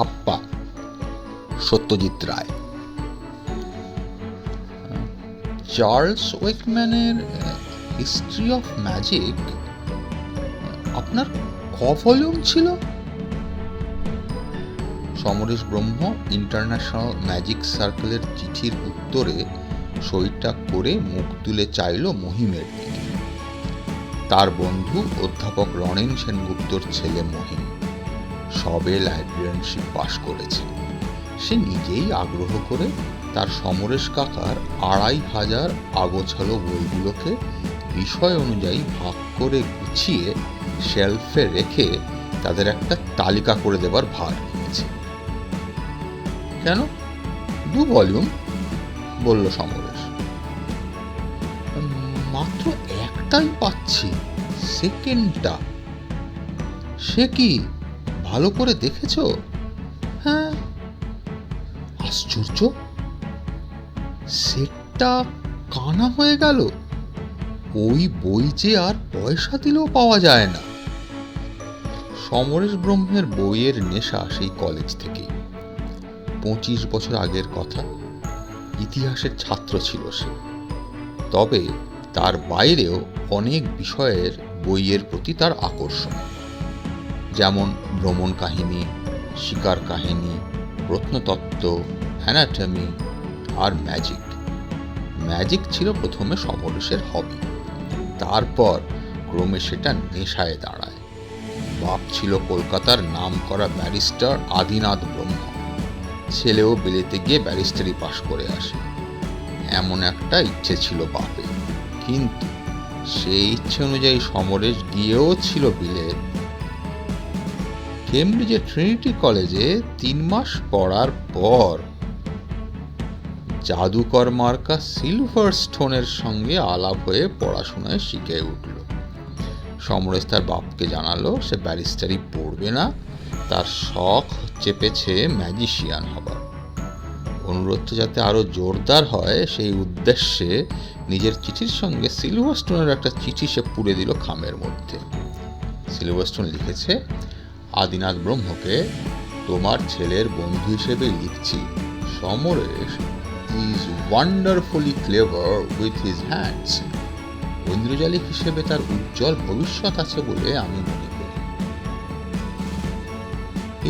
ধাপ্পা সত্যজিৎ রায়। চার্লস ওয়েকম্যানের history of magic আপনার ক ভলিউম ছিল? সমরেশ ব্রহ্ম ইন্টারন্যাশনাল ম্যাজিক সার্কেলের চিঠির উত্তরে সইটা করে মুখ তুলে চাইল মহিমের দিকে। তার বন্ধু অধ্যাপক রণেন সেনগুপ্তর ছেলে মহিম। সবে লাইব্রেরিয়ানশিপ পাশ করেছে। সে নিজেই আগ্রহ করে তার সমরেশ কাকার আড়াই হাজার আগোছালো বইগুলোকে বিষয় অনুযায়ী ভাগ করে গুছিয়ে শেলফে রেখে তাদের একটা তালিকা করে দেবার ভার নিয়েছে। কেন? দু ভলিউম বলল সমরেশ। "উম, মাত্র একটাই পাচ্ছি সেকেন্ডটা। সে কি ভালো করে দেখেছ? হ্যাঁ। আশ্চর্য। সেটটা কানা হয়ে গেল। ওই বই যে আর পয়সা দিলেও পাওয়া যায় না। সমরেশ ব্রহ্মের বইয়ের নেশা সেই কলেজ থেকে। পঁচিশ বছর আগের কথা। ইতিহাসের ছাত্র ছিল সে। তবে তার বাইরেও অনেক বিষয়ের বইয়ের প্রতি তার আকর্ষণ। যেমন ভ্রমণ কাহিনী, শিকার কাহিনী, প্রত্নতত্ত্ব অ্যানাটমি আর ম্যাজিক ম্যাজিক ছিল প্রথমে সমরেশের হবি তারপর ক্রমে সেটা নেশায় দাঁড়ায়। বাপ ছিল কলকাতার নামকরা ব্যারিস্টার আদিনাথ ব্রহ্ম। ছেলেও বিলেতে গিয়ে ব্যারিস্টারি পাশ করে আসে। এমন একটা ইচ্ছে ছিল বাপের। কিন্তু সেই ইচ্ছে অনুযায়ী সমরেশ গিয়েও ছিল বিলেত কেমব্রিজের ট্রিনিটি কলেজে তিন মাস পড়ার পর জাদুকর মার্কা সিলভার স্টোনের সঙ্গে আলাপ হয়ে পড়াশোনায় শিখে উঠল। সমরেশ তার বাপকে জানালো, সে ব্যারিস্টারি পড়বে না, তার শখ চেপেছে ম্যাজিশিয়ান হবার। অনুরোধটা যাতে আরও জোরদার হয়, সেই উদ্দেশ্যে নিজের চিঠির সঙ্গে সিলভার স্টোনের একটা চিঠি সে পুড়ে দিল খামের মধ্যে। সিলভার স্টোন লিখেছে আদিনাথ ব্রহ্মকে তোমার ছেলের বন্ধু হিসেবে লিখছি। Samaresh is wonderfully clever with his hands ঐন্দ্রজালিক হিসেবে তার উজ্জ্বল ভবিষ্যৎ আছে বলে আমি মনে করি।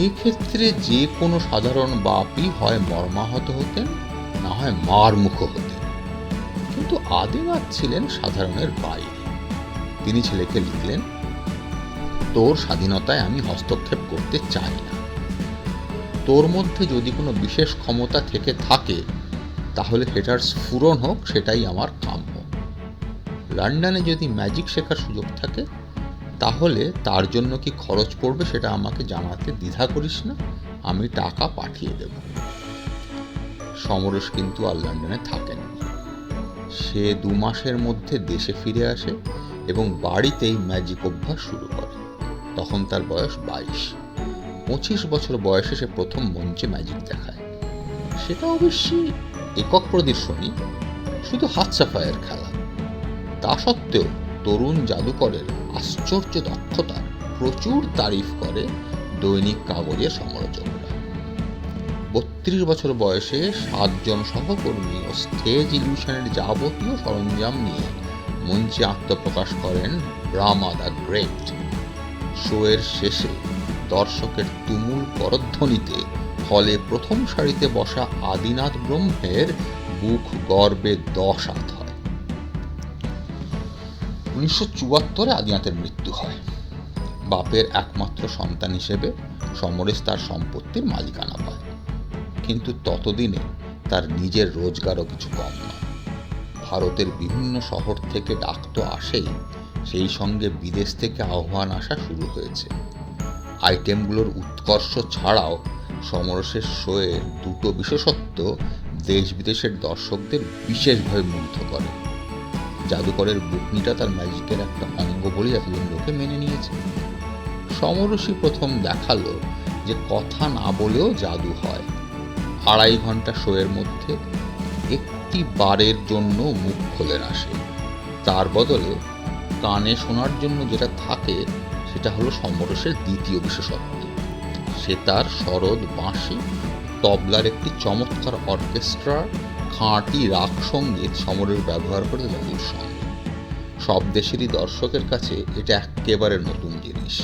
এই ক্ষেত্রে যে কোনো সাধারণ বাপই হয় মর্মাহত হতেন, না হয় মারমুখ হতেন। কিন্তু আদিনাথ ছিলেন সাধারণের বাইরে। তিনি ছেলেকে লিখলেন তোর স্বাধীনতায় আমি হস্তক্ষেপ করতে চাই না। তোর মধ্যে যদি কোনো বিশেষ ক্ষমতা থেকে থাকে, তাহলে সেটার স্ফুরণ হোক, সেটাই আমার কাম্য। লন্ডনে যদি ম্যাজিক শেখার সুযোগ থাকে, তাহলে তার জন্য কি খরচ পড়বে সেটা আমাকে জানাতে দ্বিধা করিস না, আমি টাকা পাঠিয়ে দেব। সমরেশ কিন্তু আর লন্ডনে থাকেন সে দু মাসের মধ্যে দেশে ফিরে আসে এবং বাড়িতেই ম্যাজিক অভ্যাস শুরু করে। তখন তার বয়স বাইশ। পঁচিশ বছর বয়সে সে প্রথম মঞ্চে ম্যাজিক দেখায়। সেটা অবশ্যই একক প্রদর্শনী, শুধু হাত সাফায়ের খেলা। তা সত্ত্বেও তরুণ জাদুকরের আশ্চর্য দক্ষতা প্রচুর তারিফ করে দৈনিক কাগজের সমালোচকরা। বত্রিশ বছর বয়সে সাতজন সহকর্মী ও স্টেজ ইলিউশনের যাবতীয় সরঞ্জাম নিয়ে মঞ্চে আত্মপ্রকাশ করেন ব্রামা দ্য গ্রেট। শোয়ের শেষে দর্শকের তুমুল করধ্বনিতে হলে প্রথম সারিতে বসা আদিনাথ ব্রহ্মের বুক গর্বে দশ হাত হয়। উনিশশো চুয়াত্তরে আদিনাথের মৃত্যু হয়। বাপের একমাত্র সন্তান হিসেবে সমরেশ তার সম্পত্তির মালিকানা পায়। কিন্তু ততদিনে তার নিজের রোজগারও কিছু কম নয়। ভারতের বিভিন্ন শহর থেকে ডাক তো আসেই সেই সঙ্গে বিদেশ থেকে আহ্বান আসা শুরু হয়েছে। আইটেমগুলোর উৎকর্ষ ছাড়াও সমরসের শোয়ের দুটো বিশেষত্ব দেশ বিদেশের দর্শকদের বিশেষভাবে মুগ্ধ করে। জাদুকরের বুকনিটা তার ম্যাজিকের একটা অঙ্গ বলে এতদিন লোকে মেনে নিয়েছে। সমরসী প্রথম দেখাল যে কথা না বলেও জাদু হয়। আড়াই ঘণ্টা শোয়ের মধ্যে একটি বারের জন্য মুখ খোলে না সে তার বদলে কানে শোনার জন্য যেটা থাকে, সেটা হলো সমরসের দ্বিতীয় বিশেষত্ব। সেতার সরোদ বাঁশি, তবলার একটি চমৎকার অর্কেস্ট্রা, খাঁটি রাগ সংগীত সমরের ব্যবহার করে জাদুর সঙ্গে সব দেশেরই দর্শকের কাছে এটা একেবারে নতুন জিনিস।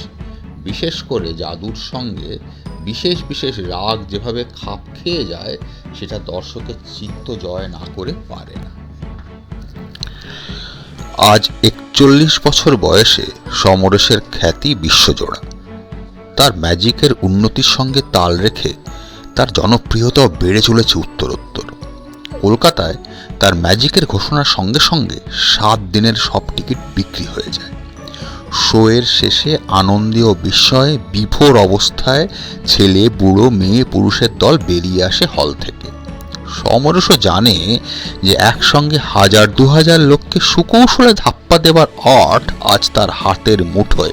বিশেষ করে জাদুর সঙ্গে বিশেষ বিশেষ রাগ যেভাবে খাপ খেয়ে যায়, সেটা দর্শকের চিত্ত জয় না করে পারে না। আজ একচল্লিশ বছর বয়সে সমরেশের খ্যাতি বিশ্বজোড়া। তার ম্যাজিকের উন্নতির সঙ্গে তাল রেখে তার জনপ্রিয়তাও বেড়ে চলেছে উত্তরোত্তর। কলকাতায় তার ম্যাজিকের ঘোষণার সঙ্গে সঙ্গে সাত দিনের সব টিকিট বিক্রি হয়ে যায়। শোয়ের শেষে আনন্দে ও বিস্ময়ে বিভোর অবস্থায় ছেলে, বুড়ো, মেয়ে, পুরুষের দল বেরিয়ে আসে হল থেকে। সমরসও জানে যে একসঙ্গে হাজার দু হাজার লোককে সুকৌশলে ধাপ্পা দেবার অট আজ তার হাতের মুঠোয়।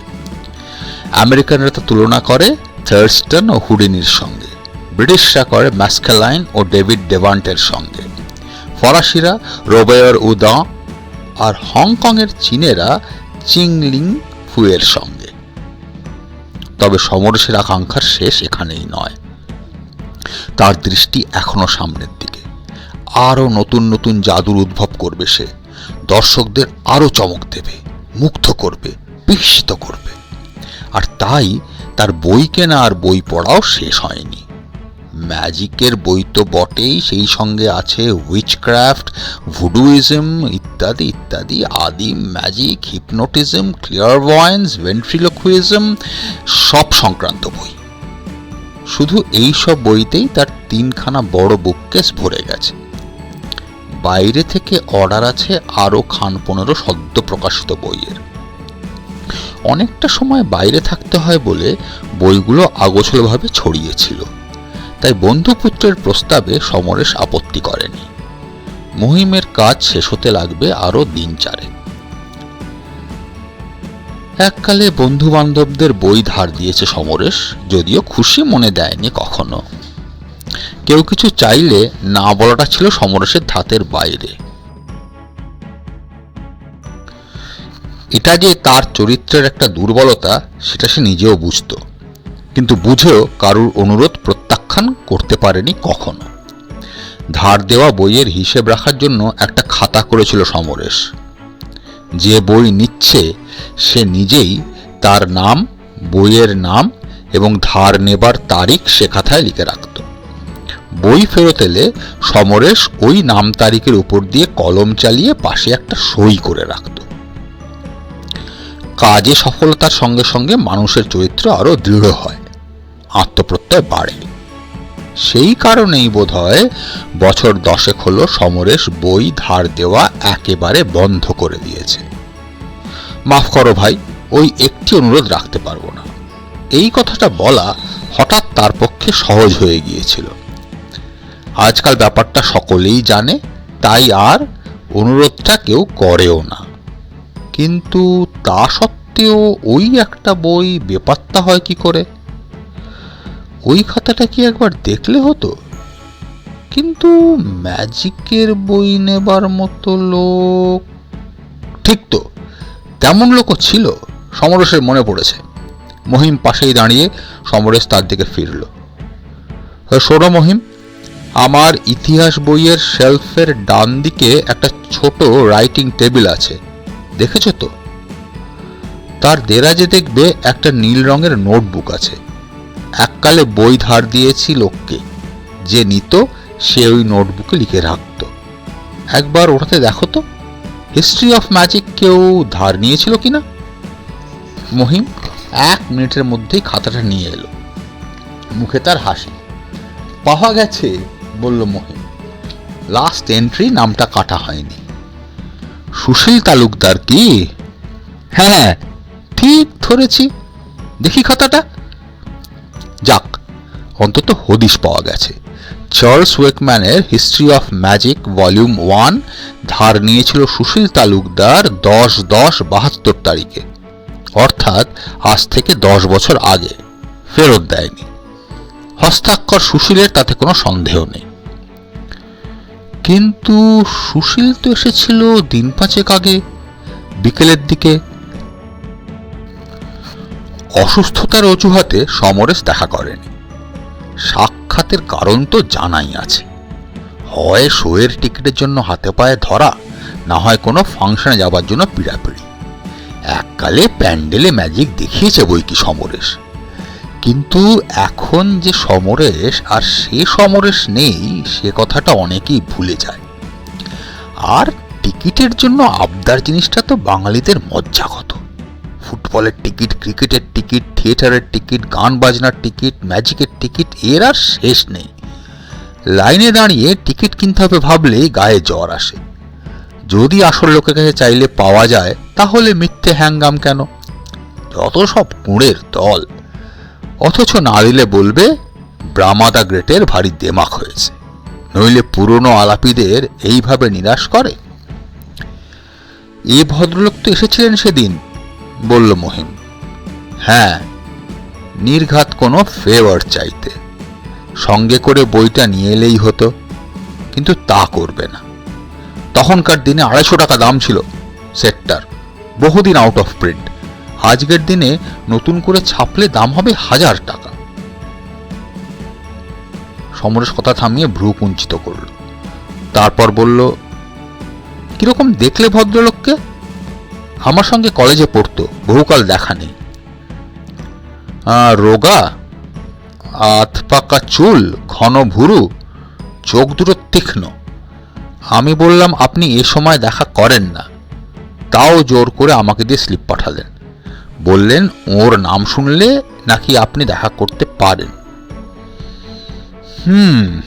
আমেরিকানরা তা তুলনা করে থার্স্টন ও হুডিনির সঙ্গে। ব্রিটিশরা করে ম্যাসকেলাইন ও ডেভিড ডেভান্টের সঙ্গে। ফরাসিরা রোবেয়র উদা আর হংকংয়ের চীনেরা চিংলিং ফুয়ের সঙ্গে। তবে সমরসের আকাঙ্ক্ষার শেষ এখানেই নয়। তার দৃষ্টি এখনও সামনের দিকে আরও নতুন নতুন জাদুর উদ্ভব করবে সে। দর্শকদের আরও চমক দেবে, মুগ্ধ করবে, বিস্মিত করবে। আর তাই তার বই কেনা আর বই পড়াও শেষ হয়নি। ম্যাজিকের বই তো বটেই, সেই সঙ্গে আছে উইচক্রাফট ভুডুইজম ইত্যাদি ইত্যাদি আদিম ম্যাজিক হিপনোটিজম ক্লিয়ারভয়েন্স ভেন্ট্রিলোকুইজম সব সংক্রান্ত বই। শুধু এই সব বইতেই তার তিনখানা বড় বুককেস ভরে গেছে। বাইরে থেকে অর্ডার আছে আরও খান পনেরো সদ্য প্রকাশিত বইয়ের। অনেকটা সময় বাইরে থাকতে হয় বলে বইগুলো আগোছলভাবে ছড়িয়েছিল। তাই বন্ধুপুত্রের প্রস্তাবে সমরেশ আপত্তি করেনি। মহিমের কাজ শেষ হতে লাগবে আরও দিন চারে এককালে বন্ধু বান্ধবদের বই ধার দিয়েছে সমরেশ, যদিও খুশি মনে দেয়নি কখনো। কেউ কিছু চাইলে না বলাটা ছিল সমরেশের ধাতের বাইরে। এটা যে তার চরিত্রের একটা দুর্বলতা, সেটা সে নিজেও বুঝত। কিন্তু বুঝেও কারুর অনুরোধ প্রত্যাখ্যান করতে পারেনি কখনো। ধার দেওয়া বইয়ের হিসেব রাখার জন্য একটা খাতা করেছিল সমরেশ। যে বই নিচ্ছে, সে নিজেই তার নাম, বইয়ের নাম এবং ধার নেবার তারিখ সে খাতায় লিখে রাখত। বই ফেরত এলে সমরেশ ওই নাম তারিখের উপর দিয়ে কলম চালিয়ে পাশে একটা সই করে রাখত। কাজে সফলতার সঙ্গে সঙ্গে মানুষের চরিত্র আরও দৃঢ় হয়, আত্মপ্রত্যয় বাড়ে। সেই কারণেই বোধ হয় বছর দশেক হলো সমরেশ বই ধার দেওয়া একেবারে বন্ধ করে দিয়েছে। মাফ করো ভাই, ওই একটি অনুরোধ রাখতে পারব না। এই কথাটা বলা হঠাৎ তার পক্ষে সহজ হয়ে গিয়েছিল। আজকাল ব্যাপারটা সকলেই জানে, তাই আর অনুরোধটা কেউ করেও না। কিন্তু তা সত্ত্বেও ওই একটা বই বেপাত্তা হয় কি করে? ওই খাতাটা কি একবার দেখলে হতো? কিন্তু ম্যাজিকের বই নেবার মতো লোক ঠিক তো, তেমন লোকও ছিল সমরেশের মনে পড়েছে। মহিম পাশেই দাঁড়িয়ে সমরেশ তার দিকে ফিরল। শোনো মহিম আমার ইতিহাস বইয়ের শেলফের ডান দিকে একটা ছোট রাইটিং টেবিল আছে। দেখেছ তো? তার দেরাজে দেখবে একটা নীল রঙের নোটবুক আছে। এককালে বই ধার দিয়েছি লোককে। যে নিত, সে ওই নোটবুকে লিখে রাখত। একবার ওটাতে দেখো তো হিস্ট্রি অফ ম্যাজিক কেউ ধার নিয়েছিল কিনা? মহিম এক মিনিটের মধ্যেই খাতাটা নিয়ে এলো। মুখে তার হাসি। পাওয়া গেছে বলল মহিম লাস্ট এন্ট্রি নামটা কাটা হয়নি। সুশীল তালুকদার কি? হ্যাঁ ঠিক ধরেছি। দেখি খাতাটা। যাক, অন্তত হদিশ পাওয়া গেছে। Charles ওয়েকম্যানের history of magic volume one ধার নিয়েছিল সুশীল তালুকদার দশ দশ বাহাত্তর তারিখে। অর্থাৎ আজ থেকে দশ বছর আগে। ফেরত দেয়নি। হস্তাক্ষর সুশীলের তাতে কোনো সন্দেহ নেই। কিন্তু সুশীল তো এসেছিল দিন পাঁচেক আগে। বিকেলের দিকে অসুস্থতার অজুহাতে সমরেশ দেখা করেনি। সাক্ষাতের কারণ তো জানাই আছে। হয় শোয়ের টিকিটের জন্য হাতে পায়ে ধরা, না হয় কোনো ফাংশনে যাবার জন্য পিড়াপিড়ি। এককালে প্যান্ডেলে ম্যাজিক দেখিয়েছে বই কি সমরেশ। কিন্তু এখন যে সমরেশ আর সে সমরেশ নেই, সে কথাটা অনেকেই ভুলে যায়। আর টিকিটের জন্য আবদার জিনিসটা তো বাঙালিদের মজ্জাগত ফুটবলের টিকিট, ক্রিকেটের টিকিট, থিয়েটারের টিকিট, গান বাজনার টিকিট, ম্যাজিকের টিকিট, এর আর শেষ নেই। লাইনে দাঁড়িয়ে টিকিট কিনতে হবে ভাবলেই গায়ে জ্বর আসে। যদি আসল লোকের কাছে চাইলে পাওয়া যায়, তাহলে মিথ্যে হ্যাঙ্গাম কেন? যত সব কুঁড়ের দল। অথচ না দিলে বলবে ব্রামাদা গ্রেটের ভারী দেমাক হয়েছে, নইলে পুরনো আলাপিদের এইভাবে নিরাশ করে? এ ভদ্রলোক তো এসেছিলেন সেদিন, বলল মহিম। হ্যাঁ নির্ঘাত কোনো ফেভার চাইতে। সঙ্গে করে বইটা নিয়ে এলেই হতো, কিন্তু তা করবে না। তখনকার দিনে আড়াইশো টাকা দাম ছিল সেটটার বহুদিন আউট অফ প্রিন্ট আজকের দিনে নতুন করে ছাপলে দাম হবে হাজার টাকা। সমরেশ কথা থামিয়ে ভ্রু কুঞ্চিত করল। তারপর বলল, কীরকম দেখলে ভদ্রলোককে? আমার সঙ্গে কলেজে পড়তো, বহুকাল দেখা নেই। রোগা? আধ পাকা চুল, ঘন ভুরু, চোখ দুটো তীক্ষ্ণ। আমি বললাম, আপনি এ সময় দেখা করেন না। তাও জোর করে আমাকে দিয়ে স্লিপ পাঠালেন। বললেন, ওর নাম শুনলে নাকি আপনি দেখা করতে পারেন? হুম।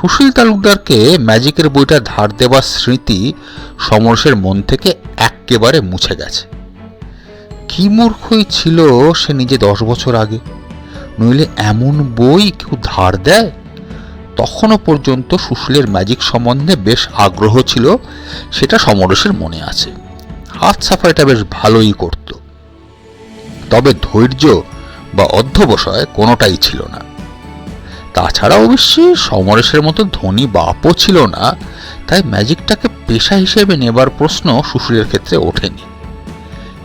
সুশীল তালুকদারকে ম্যাজিকের বইটা ধার দেওয়ার স্মৃতি সমরসের মন থেকে এক্কেবারে মুছে গেছে। কি মূর্খই ছিল সে নিজে দশ বছর আগে? নইলে এমন বই কেউ ধার দেয়? তখনও পর্যন্ত সুশীলের ম্যাজিক সম্বন্ধে বেশ আগ্রহ ছিল, সেটা সমরসের মনে আছে। হাত সাফাইটা বেশ ভালোই করত। তবে ধৈর্য বা অধ্যবসায় কোনোটাই ছিল না। তাছাড়া অবশ্যই সমরেশের মতো ধনী বাপও ছিল না, তাই ম্যাজিকটাকে পেশা হিসেবে নেবার প্রশ্ন সুশীলের ক্ষেত্রে ওঠেনি।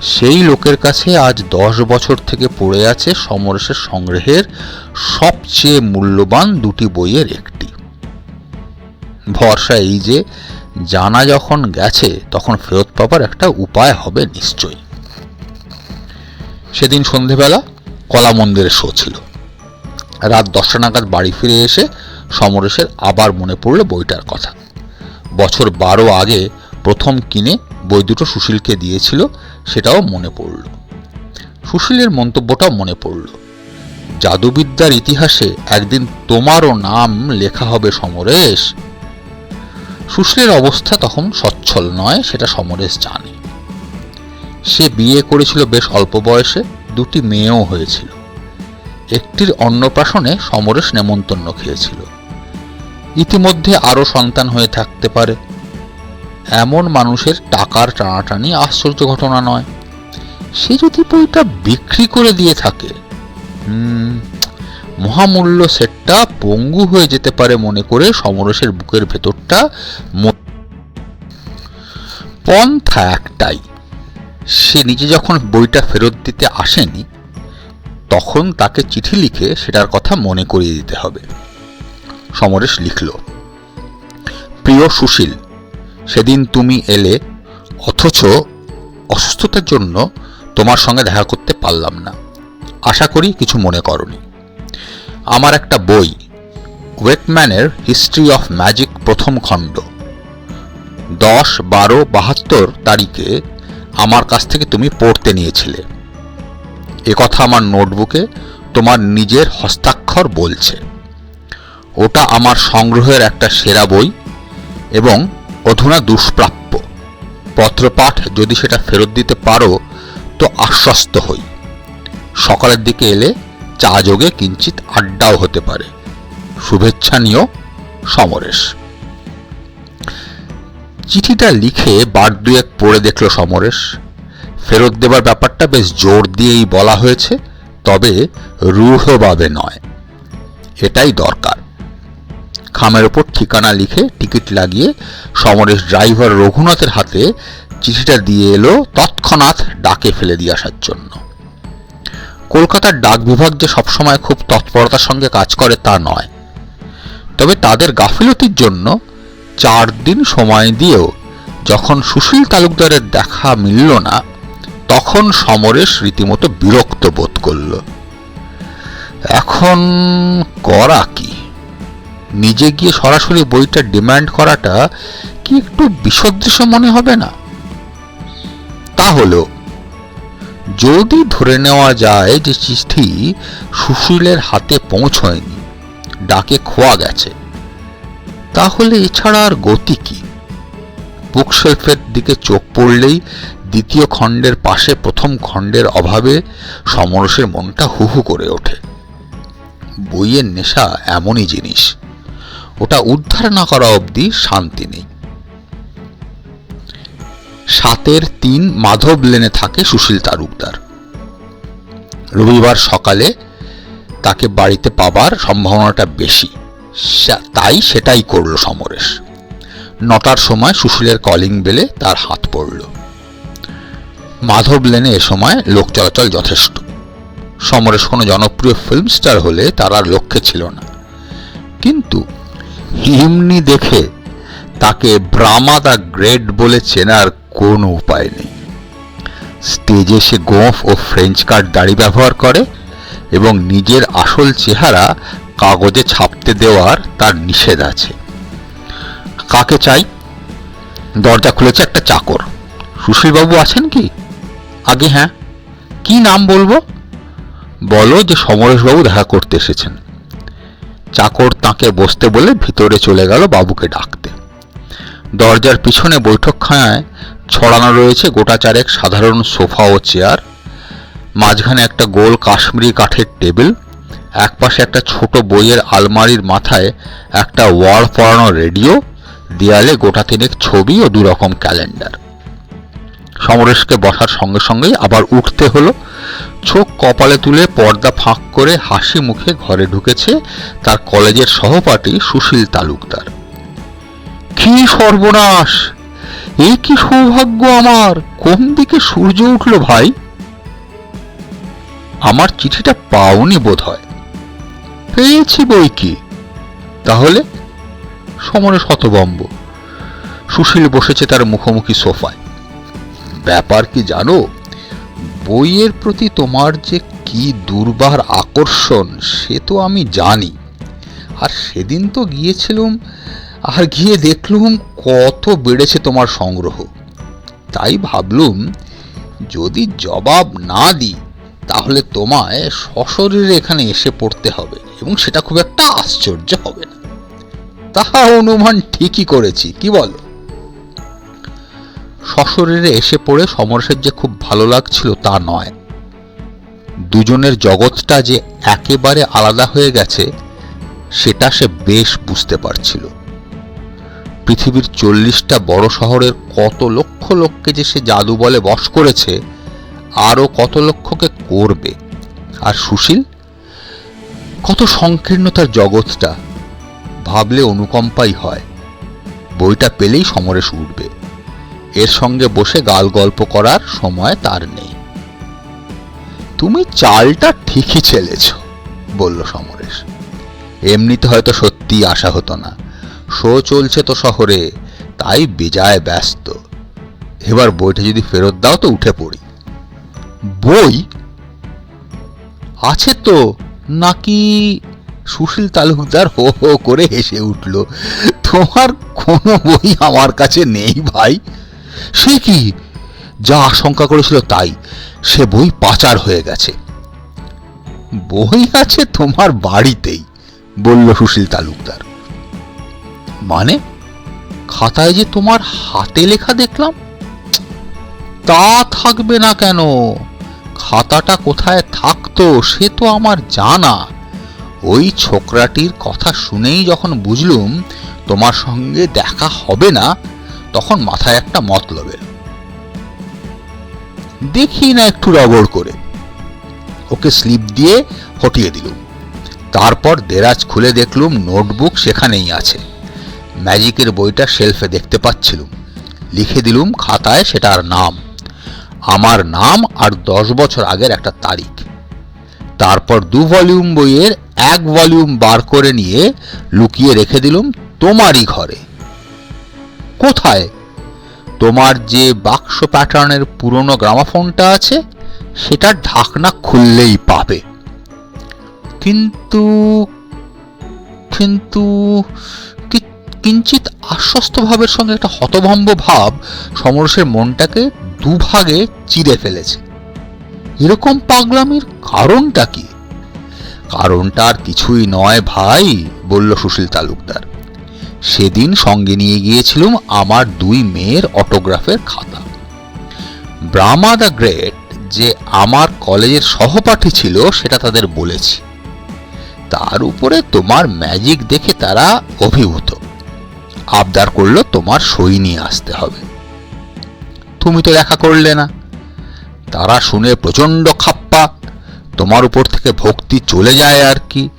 সেই লোকের কাছে আজ দশ বছর থেকে পড়ে আছে সমরেশের সংগ্রহের সবচেয়ে মূল্যবান দুটি বইয়ের একটি। ভরসা এই যে জানা যখন গেছে, তখন ফেরত পাবার একটা উপায় হবে নিশ্চয়ই। সেদিন সন্ধেবেলা কলা মন্দিরের শো ছিল। রাত দশটা নাগাদ বাড়ি ফিরে এসে সমরেশের আবার মনে পড়ল বইটার কথা। বছর বারো আগে প্রথম কিনে বই দুটো সুশীলকে দিয়েছিল, সেটাও মনে পড়ল। সুশীলের মন্তব্যটাও মনে পড়ল। জাদুবিদ্যার ইতিহাসে একদিন তোমারও নাম লেখা হবে সমরেশ সুশীলের অবস্থা তখন সচ্ছল নয় সেটা সমরেশ জানে। সে বিয়ে করেছিল বেশ অল্প বয়সে দুটি মেয়েও হয়েছিল। একটির অন্নপ্রাশনে সমরেশ নেমন্তন্ন খেয়েছিল। ইতিমধ্যে আরও সন্তান হয়ে থাকতে পারে। এমন মানুষের টাকার টানাটানি আশ্চর্য ঘটনা নয়। সে যদি বইটা বিক্রি করে দিয়ে থাকে হুম, মহামূল্য সেটটা পঙ্গু হয়ে যেতে পারে মনে করে সমরেশের বুকের ভেতরটা পন্থা একটাই। সে নিজে যখন বইটা ফেরত দিতে আসেনি, তখন তাকে চিঠি লিখে সেটার কথা মনে করিয়ে দিতে হবে। সমরেশ লিখল, প্রিয় সুশীল, সেদিন তুমি এলে, অথচ অসুস্থতার জন্য তোমার সঙ্গে দেখা করতে পারলাম না। আশা করি কিছু মনে করনি। আমার একটা বই, ওয়েটম্যানের হিস্ট্রি অফ ম্যাজিক প্রথম খণ্ড। দশ বারো বাহাত্তর তারিখে আমার কাছ থেকে তুমি পড়তে নিয়েছিলে। কথা আমার নোটবুকে তোমার নিজের হস্তাক্ষর বলছে। ওটা আমার সংগ্রহের একটা সেরা বই এবং অধুনা দুষ্প্রাপ্য। পত্রপাঠ যদি সেটা ফেরত দিতে পারো, তো আশ্বস্ত হই। সকালের দিকে এলে চা যোগে কিঞ্চিত আড্ডাও হতে পারে। শুভেচ্ছা নিও, সমরেশ। চিঠিটা লিখে বার দুয়েক পড়ে দেখল সমরেশ। ফেরত দেবার ব্যাপারটা বেশ জোর দিয়েই বলা হয়েছে, তবে রূঢ়ভাবে নয়। এটাই দরকার। খামের ওপর ঠিকানা লিখে টিকিট লাগিয়ে সমরেশ ড্রাইভার রঘুনাথের হাতে চিঠিটা দিয়ে এলো তৎক্ষণাৎ ডাকে ফেলে দিয়ে আসার জন্য। কলকাতার ডাক বিভাগ যে সবসময় খুব তৎপরতার সঙ্গে কাজ করে তা নয়। তবে তাদের গাফিলতির জন্য চার দিন সময় দিয়েও যখন সুশীল তালুকদারের দেখা মিলল না, তখন সমরেশ রীতিমতো বিরক্ত বোধ করল। এখন করা কি? নিজে গিয়ে সরাসরি বইটা ডিমান্ড করাটা কি একটু বিসদৃশ্য মনে হবে না? তাহলেও যদি ধরে নেওয়া যায় যে চিঠি সুশীলের হাতে পৌঁছয়নি, ডাকে খোয়া গেছে, তাহলে এছাড়া আর গতি কি? বুকশেলফের দিকে চোখ পড়লেই দ্বিতীয় খণ্ডের পাশে প্রথম খণ্ডের অভাবে সমরসের মনটা হুহু করে ওঠে। বইয়ের নেশা এমনই জিনিস, ওটা উদ্ধার না করা অবধি শান্তি নেই। সাতের তিন মাধব লেনে থাকে সুশীল তালুকদার। রবিবার সকালে তাকে বাড়িতে পাবার সম্ভাবনাটা বেশি। তাই সেটাই করল সমরেশ। নটার সময় সুশীলের কলিং বেলে তার হাত পড়ল। মাধব লেনে এ সময় লোক চলাচল যথেষ্ট। সমরেশ কোনো জনপ্রিয় ফিল্ম স্টার হলে তার আর লক্ষ্যে ছিল না। কিন্তু হিমনি দেখে তাকে ব্রামা দ্য গ্রেট বলে চেনার কোনো উপায় নেই। স্টেজে সে গোঁফ ও ফ্রেঞ্চ কাট দাড়ি ব্যবহার করে এবং নিজের আসল চেহারা কাগজে ছাপতে দেওয়ার তার নিষেধ আছে। কাকে চাই? দরজা খুলেছে একটা চাকর। সুশীলবাবু আছেন কি? আগে হ্যাঁ। কি নাম বলব? বলো যে সমরেশবাবু দেখা করতে এসেছেন। চাকর তাকে বসতে বলে ভিতরে চলে গেল বাবুকে ডাকতে। দরজার পিছনে বৈঠকখানায় ছড়ানো রয়েছে গোটা চারেক সাধারণ সোফা ও চেয়ার। মাঝখানে একটা গোল কাশ্মীরি কাঠের টেবিল। একপাশে একটা ছোট বইয়ের আলমারির মাথায় একটা ওয়ার্ড পড়ানো রেডিও। দেয়ালে গোটা তিনেক ছবি ও দুরকম ক্যালেন্ডার। সমরেশকে বসার সঙ্গে সঙ্গেই আবার উঠতে হলো। চোখ কপালে তুলে পর্দা ফাঁক করে হাসি মুখে ঘরে ঢুকেছে তার কলেজের সহপাঠী সুশীল তালুকদার। কি সর্বনাশ! এ কি সৌভাগ্য আমার? কোন দিকে সূর্য উঠল ভাই? আমার চিঠিটা পাওনি বোধ হয় পেয়েছি বই কি? তাহলে সমরে শতবম্ব। সুশীল বসেছে তার মুখোমুখি সোফায়। ব্যাপার কি জানো? বইয়ের প্রতি তোমার যে কি দুর্বার আকর্ষণ, সে তো আমি জানি। আর সেদিন তো গিয়েছিলুম আর গিয়ে দেখলুম কত বেড়েছে তোমার সংগ্রহ। তাই ভাবলুম, যদি জবাব না দিই, তাহলে তোমায় সশরীরে এখানে এসে পড়তে হবে এবং সেটা খুব একটা আশ্চর্য হবে না। তাহা অনুমান ঠিকই করেছি, কি বলো? সশরীরে এসে পড়ে সমরসের যে খুব ভালো লাগছিল তা নয়। দুজনের জগৎটা যে একেবারে আলাদা হয়ে গেছে, সেটা সে বেশ বুঝতে পারছিল। পৃথিবীর চল্লিশটা বড় শহরের কত লক্ষ লোককে যে সে জাদু বলে বশ করেছে, আরও কত লক্ষকে করবে। আর সুশীল, কত সংকীর্ণ তার জগৎটা, ভাবলে অনুকম্পাই হয়। বইটা পেলেই সমরেশ উঠবে। এর সঙ্গে বসে গাল গল্প করার সময় তার নেই। তুমি চালটা ঠিকই ছেলেছ বলল সমরেশ। এমনিতে হয়তো সত্যিই আশা হতো না। শো চলছে তো শহরে, তাই বেজায় ব্যস্ত। এবার বইটা যদি ফেরত দাও তো উঠে পড়ি। বই? আছে তো, নাকি সুশীল তালুকদার হো হো করে হেসে উঠল। তোমার কোনো বই আমার কাছে নেই ভাই। সে কি? যা আশঙ্কা করেছিল তাই, সে বই পাচার হয়ে গেছে। বই আছে তোমার বাড়িতেই, বলল সুশীল তালুকদার। মানে? খাতায় যে তোমার হাতে লেখা দেখলাম? তা থাকবে না কেন? খাতাটা কোথায় থাকতো সে তো আমার জানা। ওই ছোকরাটির কথা শুনেই যখন বুঝলুম তোমার সঙ্গে দেখা হবে না, তখন মাথায় একটা মতলব এলো দেখি না একটু রগড় করে। ওকে স্লিপ দিয়ে হটিয়ে দিলুম। তারপর দেরাজ খুলে দেখলুম নোটবুক সেখানেই আছে। ম্যাজিকের বইটা শেলফে দেখতে পাচ্ছিলুম। লিখে দিলুম খাতায় সেটার নাম। আমার নাম আর দশ বছর আগের একটা তারিখ। তারপর দু ভলিউম বইয়ের এক ভলিউম বার করে নিয়ে লুকিয়ে রেখে দিলুম তোমারই ঘরে। কোথায়? তোমার যে বাক্স প্যাটার্নের পুরনো গ্রামাফোনটা আছে, সেটার ঢাকনা খুললেই পাবে। কিন্তু কিন্তু কিঞ্চিত আশ্বস্ত ভাবের সঙ্গে একটা হতভম্ব ভাব সমরসের মনটাকে দুভাগে চিরে ফেলেছে। এরকম পাগলামির কারণটা কি? কারণটা আর কিছুই নয় ভাই, বলল সুশীল তালুকদার। সেদিন সঙ্গে নিয়ে গিয়েছিলাম আমার দুই মেয়ের অটোগ্রাফের খাতা। ব্রাহ্মা দ্য গ্রেট যে আমার কলেজের সহপাঠী ছিল, সেটা তাদের বলেছি। তার উপরে তোমার ম্যাজিক দেখে তারা অভিভূত। আবদার করল তোমার সই নিয়ে আসতে হবে। তুমি তো দেখা করলে না। তারা শুনে প্রচণ্ড খাপ্পা তোমার উপর থেকে ভক্তি চলে যায় আর কি।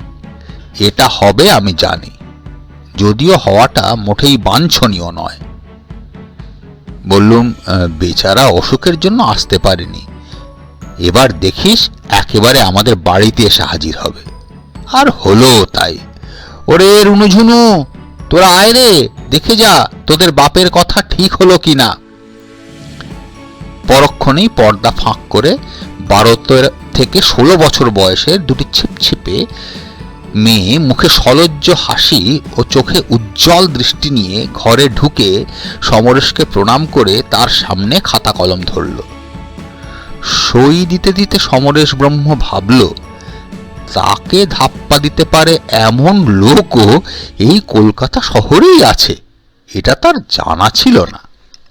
এটা হবে আমি জানি যদিও হওয়াটা মোটেই বাঞ্ছনীয় নয়। বললুম "আহ, বেচারা অসুখের জন্য আসতে পারেনি। এবার দেখিস একেবারে আমাদের বাড়িতে এসে হাজির হবে। আর হলো তাই। ওরে রুনুঝুনু তোরা আয় রে। দেখে যা, তোদের বাপের কথা ঠিক হলো কি না পরক্ষণেই পর্দা ফাঁক করে বারো থেকে ষোলো বছর বয়সের দুটি ছিপছিপে মেয়ে মুখে সলজ্জ হাসি ও চোখে উজ্জ্বল দৃষ্টি নিয়ে ঘরে ঢুকে সমরেশকে প্রণাম করে তার সামনে খাতা কলম ধরল। সই দিতে দিতে সমরেশ ব্রহ্ম ভাবল তাকে ধাপ্পা দিতে পারে এমন লোকও এই কলকাতা শহরেই আছে। এটা তার জানা ছিল না।